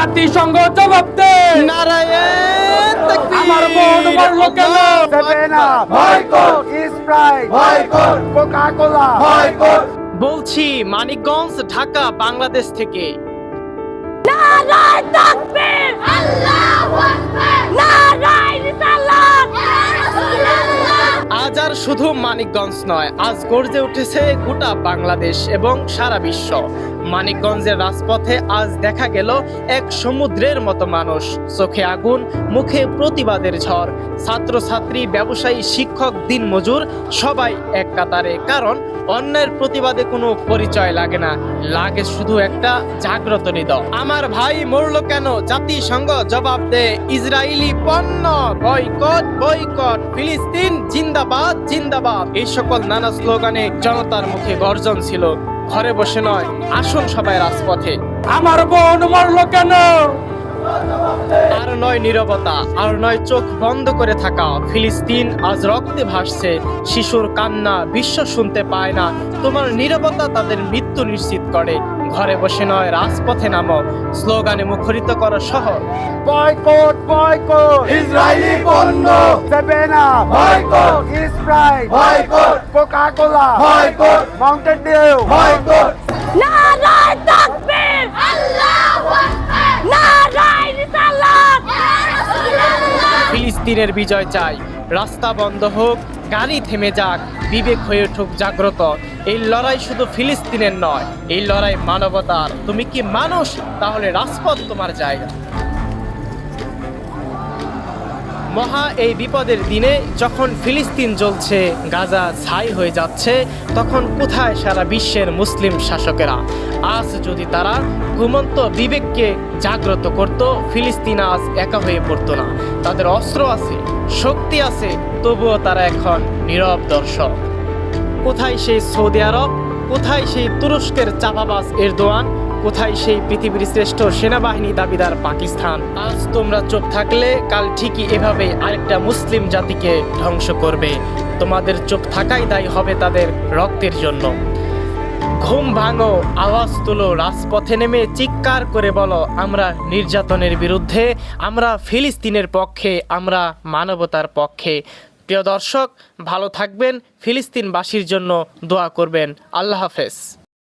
জাতিসংঘ জবাব দে নারায়ণ তাকবীর। আমার বোন মরলো কেন বলছি মানিকগঞ্জ ঢাকা বাংলাদেশ থেকে। না তাকবীর আর শুধু মানিকগঞ্জ নয়, আজ গর্জে উঠেছে গোটা বাংলাদেশ এবং সারা বিশ্ব। মানিকগঞ্জের রাজপথে আজ দেখা গেল এক সমুদ্রের মতো মানুষ। চোখে আগুন, মুখে প্রতিবাদের ঝড়। ছাত্রছাত্রী, ব্যবসায়ী, শিক্ষক, দিনমজুর, সবাই এক কাতারে। কারণ অন্যের প্রতিবাদে কোনো পরিচয় লাগে না। লাগে শুধু একটা জাগ্রত হৃদয় আমার ভাই মরলো কেন? জাতিসংঘ জবাব দে। ইসরায়েলি পণ্য বয়কট বয়কট। ফিলিস্তিন জিন্দাবাদ। জিন্দাবাদ জিন্দাবাদ। এই সকল নানা স্লোগানে জনতার মুখে গর্জন ছিল। ঘরে বসে নয় আসুন সবাই রাজপথে। আমার বোন মরলো কেন? আর নয় নীরবতা আর নয় চোখ বন্ধ করে থাকা। ফিলিস্তিন আজ রক্তে ভাসছে। শিশুর কান্না বিশ্ব শুনতে পায় না। তোমার নীরবতা তাদের মৃত্যু নিশ্চিত করে। ঘরে বসে নয় রাজপথে নামো। স্লোগানে মুখরিত করো শহর। boycott, boycott, ইসরায়েলি পণ্য। Seven Up, Boycott! Sprite, Boycott! Coca-Cola, Boycott! Mountain Dew, Boycott! নারায় তাকবীর আল্লাহু আকবার নারায় রিসালাত ফিলিস্তিনের বিজয় চাই। রাস্তা বন্ধ হোক গাড়ি থেমে যাক বিবেক হয়ে উঠুক জাগ্রত। এই লড়াই শুধু ফিলিস্তিনের নয় এই লড়াই মানবতার। তুমি কি মানুষ? তাহলে রাজপথ তোমার জায়গা। মহা এই বিপদের দিনে যখন ফিলিস্তিন জ্বলছে, গাজা ছাই হয়ে যাচ্ছে, তখন কোথায় সারা বিশ্বের মুসলিম শাসকেরা? আজ যদি তারা ঘুমন্ত বিবেককে জাগ্রত করত, ফিলিস্তিন আজ একা হয়ে পড়তো না। তাদের অস্ত্র আছে, শক্তি আছে, তবুও তারা এখন নীরব দর্শক। কোথায় সেই সৌদি আরব? কোথায় সেই তুরস্কের চাপাবাজ এরদোয়ান? কোথায় সেই পৃথিবীর শ্রেষ্ঠ সেনাবাহিনী দাবিদার পাকিস্তান? আজ তোমরা চোখ থাকলে, কাল ঠিকই এভাবে আরেকটা মুসলিম জাতিকে ধ্বংস করবে। তোমাদের চোখ থাকাই দায়ী হবে তাদের রক্তের জন্য। ঘুম ভাঙো, আওয়াজ তুলো, রাজপথে নেমে চিৎকার করে বলো, আমরা নির্যাতনের বিরুদ্ধে, আমরা ফিলিস্তিনের পক্ষে, আমরা মানবতার পক্ষে। প্রিয় দর্শক, ভালো থাকবেন, ফিলিস্তিনবাসীর জন্য দোয়া করবেন। আল্লাহ হাফেজ।